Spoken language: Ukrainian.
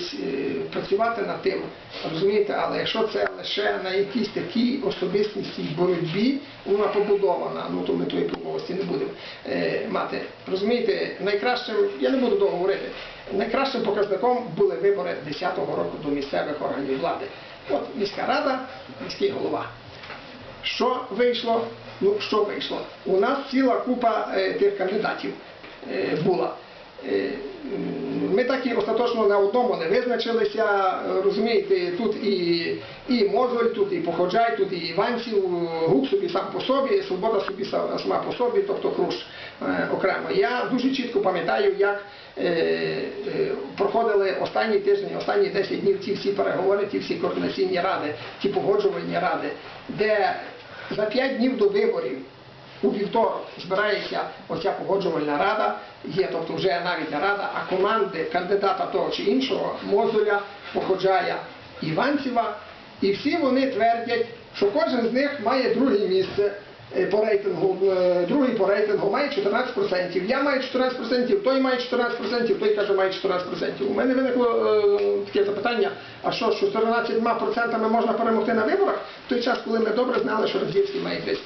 якось е, працювати над тим, розумієте, але якщо це лише на якійсь такій особистісній боротьбі, вона побудована, ну то ми тої промовості не будемо е, мати. Розумієте, найкращим, я не буду довго говорити, найкращим показником були вибори 10-го року до місцевих органів влади. От міська рада, міський голова. Що вийшло? Ну, що вийшло? У нас ціла купа е, тих кандидатів е, була. Е, Ми так і остаточно на одному не визначилися. Е, Розумієте, тут і, і Мозоль, тут і Походжай, тут і Іванців, Гук собі сам по собі, Свобода собі са- сама по собі, тобто Круш е, окремо. Я дуже чітко пам'ятаю, як е, е, проходили останні тижні, останні 10 днів ті всі переговори, ті всі координаційні ради, ті погоджувальні ради, де за 5 днів до виборів у вівторок збирається оця погоджувальна рада, є тобто вже навіть рада, а команди кандидата того чи іншого, Мозоля, Походжая, Іванцева, і всі вони твердять, що кожен з них має друге місце е, по рейтингу, е, другий по рейтингу має 14%. Я маю 14%, той має 14%, той каже, має 14%. У мене виникло е, таке запитання, а що, з 14% можна перемогти на виборах в той час, коли ми добре знали, що Роздільський має 10%.